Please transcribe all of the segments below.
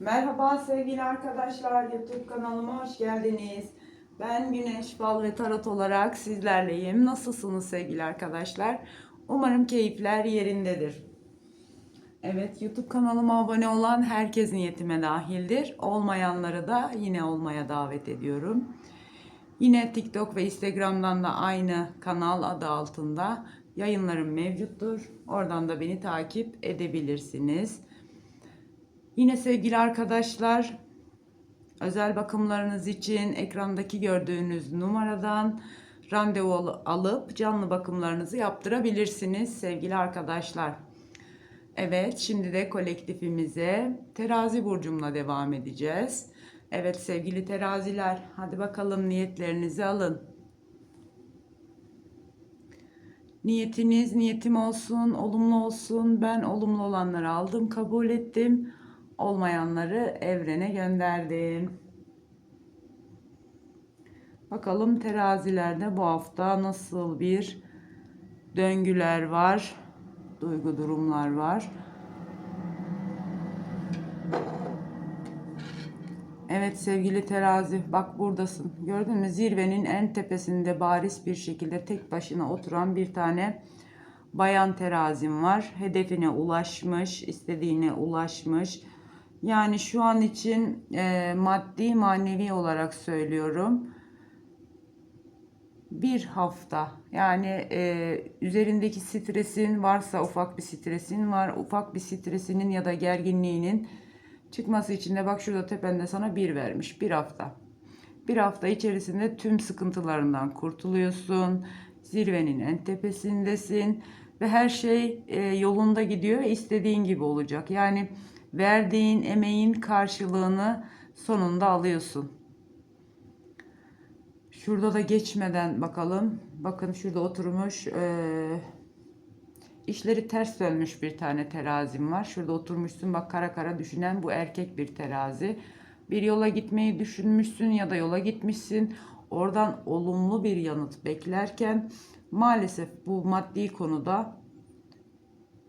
Merhaba sevgili arkadaşlar, YouTube kanalıma hoş geldiniz. Ben Güneş Fal ve Tarot olarak sizlerleyim. Nasılsınız sevgili arkadaşlar? Umarım keyifler yerindedir. Evet, YouTube kanalıma abone olan herkes niyetime dahildir. Olmayanları da yine olmaya davet ediyorum. Yine TikTok ve Instagram'dan da aynı kanal adı altında yayınlarım mevcuttur. Oradan da beni takip edebilirsiniz. Yine sevgili arkadaşlar özel bakımlarınız için ekrandaki gördüğünüz numaradan randevu al- alıp canlı bakımlarınızı yaptırabilirsiniz sevgili arkadaşlar. Evet şimdi de kolektifimize terazi burcumla devam edeceğiz. Evet sevgili teraziler hadi bakalım niyetlerinizi alın. Niyetiniz niyetim olsun, olumlu olsun. Ben olumlu olanları aldım, kabul ettim. Olmayanları evrene gönderdim. Bakalım terazilerde bu hafta nasıl bir döngüler var, duygu durumlar var. Evet sevgili terazi bak buradasın. Gördün mü zirvenin en tepesinde bariz bir şekilde tek başına oturan bir tane bayan terazim var. Hedefine ulaşmış, istediğine ulaşmış. Yani şu an için e, maddi manevi olarak söylüyorum. Bir hafta yani e, üzerindeki stresin varsa ufak bir stresin var. Ufak bir stresinin ya da gerginliğinin çıkması için de bak şurada tepende sana bir vermiş. Bir hafta. Bir hafta içerisinde tüm sıkıntılarından kurtuluyorsun. Zirvenin en tepesindesin ve her şey e, yolunda gidiyor istediğin gibi olacak. Yani verdiğin emeğin karşılığını sonunda alıyorsun. Şurada da geçmeden bakalım. Bakın şurada oturmuş. eee, işleri ters dönmüş bir tane terazim var. Şurada oturmuşsun bak kara kara düşünen bu erkek bir terazi. Bir yola gitmeyi düşünmüşsün ya da yola gitmişsin. Oradan olumlu bir yanıt beklerken maalesef bu maddi konuda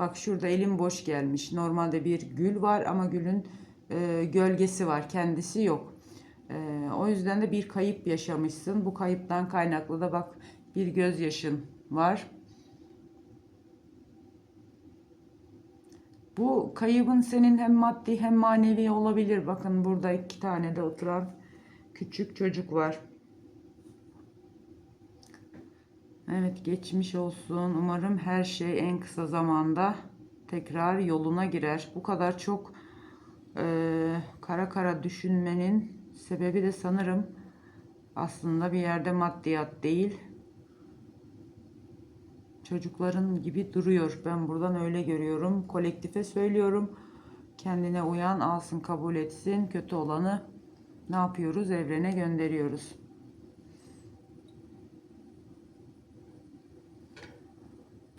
Bak şurada elim boş gelmiş. Normalde bir gül var ama gülün e, gölgesi var. Kendisi yok. E, o yüzden de bir kayıp yaşamışsın. Bu kayıptan kaynaklı da bak bir gözyaşın var. Bu kaybın senin hem maddi hem manevi olabilir. Bakın burada iki tane de oturan küçük çocuk var. Evet geçmiş olsun. Umarım her şey en kısa zamanda tekrar yoluna girer. Bu kadar çok e, kara kara düşünmenin sebebi de sanırım aslında bir yerde maddiyat değil. Çocukların gibi duruyor. Ben buradan öyle görüyorum. Kolektife söylüyorum. Kendine uyan alsın kabul etsin. Kötü olanı ne yapıyoruz? Evrene gönderiyoruz.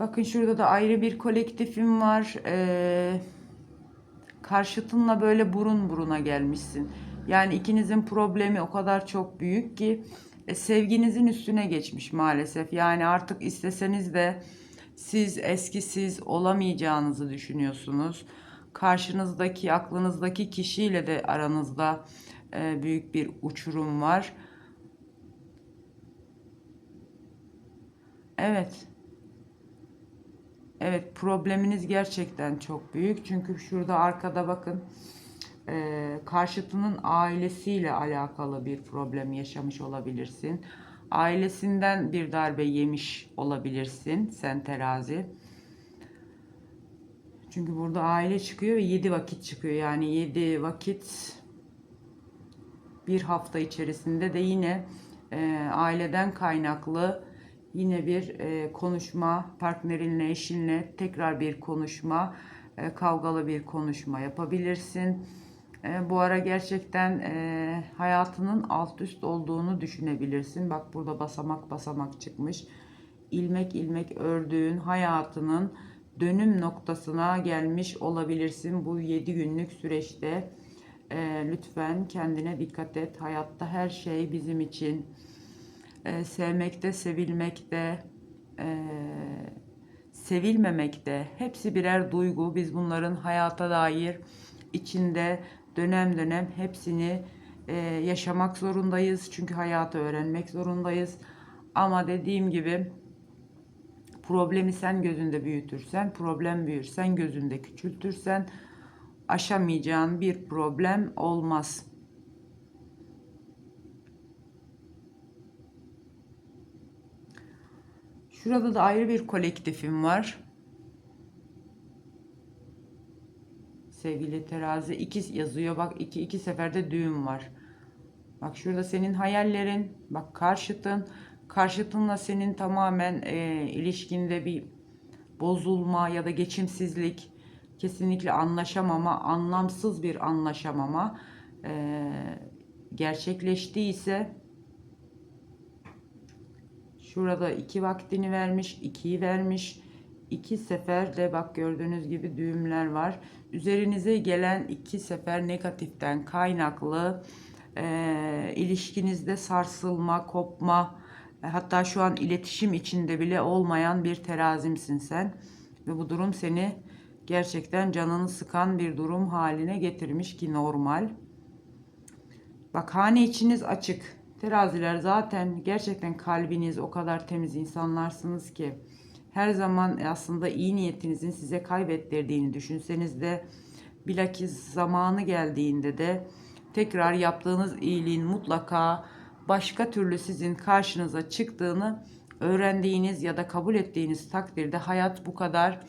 Bakın şurada da ayrı bir kolektifim var. Ee, karşıtınla böyle burun buruna gelmişsin. Yani ikinizin problemi o kadar çok büyük ki e, sevginizin üstüne geçmiş maalesef. Yani artık isteseniz de siz eskisiz olamayacağınızı düşünüyorsunuz. Karşınızdaki, aklınızdaki kişiyle de aranızda e, büyük bir uçurum var. Evet. Evet probleminiz gerçekten çok büyük. Çünkü şurada arkada bakın e, karşıtının ailesiyle alakalı bir problem yaşamış olabilirsin. Ailesinden bir darbe yemiş olabilirsin sen terazi. Çünkü burada aile çıkıyor ve 7 vakit çıkıyor. Yani 7 vakit bir hafta içerisinde de yine e, aileden kaynaklı Yine bir e, konuşma, partnerinle, eşinle tekrar bir konuşma, e, kavgalı bir konuşma yapabilirsin. E, bu ara gerçekten e, hayatının alt üst olduğunu düşünebilirsin. Bak burada basamak basamak çıkmış. İlmek ilmek ördüğün hayatının dönüm noktasına gelmiş olabilirsin bu 7 günlük süreçte. E, lütfen kendine dikkat et. Hayatta her şey bizim için e, sevmekte, sevilmekte, e, sevilmemekte hepsi birer duygu. Biz bunların hayata dair içinde dönem dönem hepsini e, yaşamak zorundayız. Çünkü hayatı öğrenmek zorundayız. Ama dediğim gibi problemi sen gözünde büyütürsen, problem büyür, sen gözünde küçültürsen aşamayacağın bir problem olmaz. Şurada da ayrı bir kolektifim var. Sevgili terazi iki yazıyor. Bak iki, iki seferde düğüm var. Bak şurada senin hayallerin. Bak karşıtın. Karşıtınla senin tamamen e, ilişkinde bir bozulma ya da geçimsizlik. Kesinlikle anlaşamama, anlamsız bir anlaşamama e, gerçekleştiyse Şurada iki vaktini vermiş, ikiyi vermiş. İki sefer de bak gördüğünüz gibi düğümler var. Üzerinize gelen iki sefer negatiften kaynaklı e, ilişkinizde sarsılma, kopma, e, hatta şu an iletişim içinde bile olmayan bir terazimsin sen. Ve bu durum seni gerçekten canını sıkan bir durum haline getirmiş ki normal. Bak hane içiniz açık. Teraziler zaten gerçekten kalbiniz o kadar temiz insanlarsınız ki her zaman aslında iyi niyetinizin size kaybettirdiğini düşünseniz de bilakis zamanı geldiğinde de tekrar yaptığınız iyiliğin mutlaka başka türlü sizin karşınıza çıktığını öğrendiğiniz ya da kabul ettiğiniz takdirde hayat bu kadar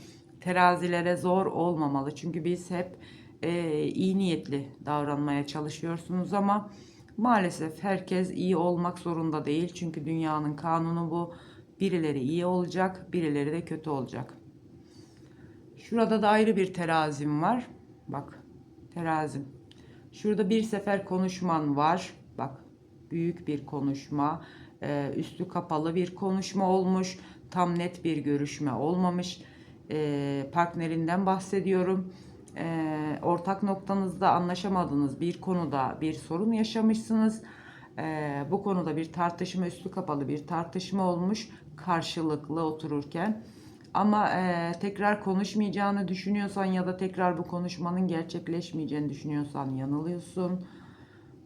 terazilere zor olmamalı. Çünkü biz hep e, iyi niyetli davranmaya çalışıyorsunuz ama Maalesef herkes iyi olmak zorunda değil. Çünkü dünyanın kanunu bu. Birileri iyi olacak, birileri de kötü olacak. Şurada da ayrı bir terazim var. Bak, terazim. Şurada bir sefer konuşman var. Bak, büyük bir konuşma. Ee, üstü kapalı bir konuşma olmuş. Tam net bir görüşme olmamış. Ee, partnerinden bahsediyorum e, ortak noktanızda anlaşamadığınız bir konuda bir sorun yaşamışsınız. E, bu konuda bir tartışma üstü kapalı bir tartışma olmuş karşılıklı otururken. Ama e, tekrar konuşmayacağını düşünüyorsan ya da tekrar bu konuşmanın gerçekleşmeyeceğini düşünüyorsan yanılıyorsun.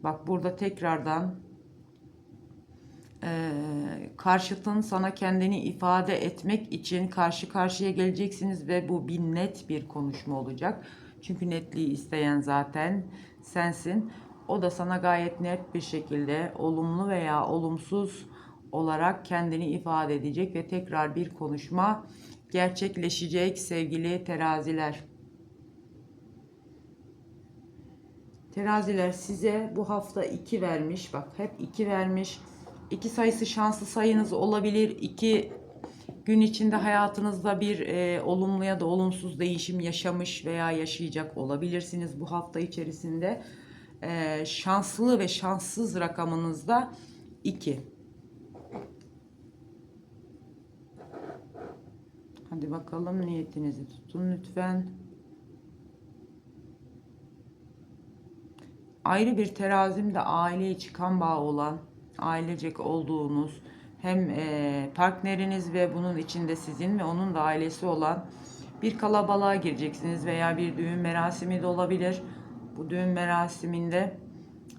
Bak burada tekrardan e, karşıtın sana kendini ifade etmek için karşı karşıya geleceksiniz ve bu bir net bir konuşma olacak. Çünkü netliği isteyen zaten sensin. O da sana gayet net bir şekilde olumlu veya olumsuz olarak kendini ifade edecek ve tekrar bir konuşma gerçekleşecek sevgili teraziler. Teraziler size bu hafta 2 vermiş. Bak hep 2 vermiş. 2 sayısı şanslı sayınız olabilir. 2 gün içinde hayatınızda bir e, olumlu ya da olumsuz değişim yaşamış veya yaşayacak olabilirsiniz bu hafta içerisinde. E, şanslı ve şanssız rakamınızda 2. Hadi bakalım niyetinizi tutun lütfen. Ayrı bir terazim de aile içi kan bağı olan, ailecek olduğunuz, hem e, partneriniz ve bunun içinde sizin ve onun da ailesi olan bir kalabalığa gireceksiniz veya bir düğün merasimi de olabilir. Bu düğün merasiminde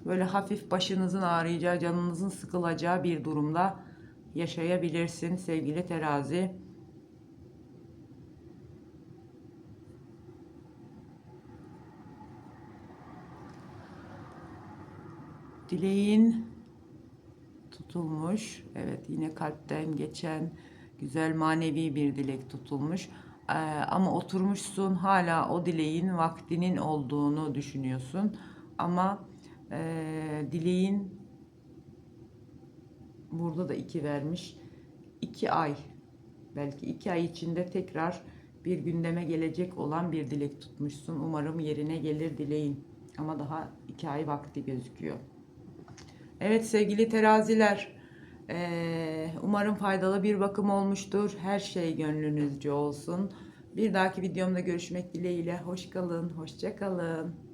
böyle hafif başınızın ağrıyacağı, canınızın sıkılacağı bir durumda yaşayabilirsin sevgili terazi. Dileğin tutulmuş. Evet yine kalpten geçen güzel manevi bir dilek tutulmuş. Ee, ama oturmuşsun hala o dileğin vaktinin olduğunu düşünüyorsun. Ama e, dileğin burada da iki vermiş. iki ay belki iki ay içinde tekrar bir gündeme gelecek olan bir dilek tutmuşsun. Umarım yerine gelir dileğin. Ama daha iki ay vakti gözüküyor. Evet sevgili teraziler, umarım faydalı bir bakım olmuştur. Her şey gönlünüzce olsun. Bir dahaki videomda görüşmek dileğiyle. Hoş kalın, hoşça kalın.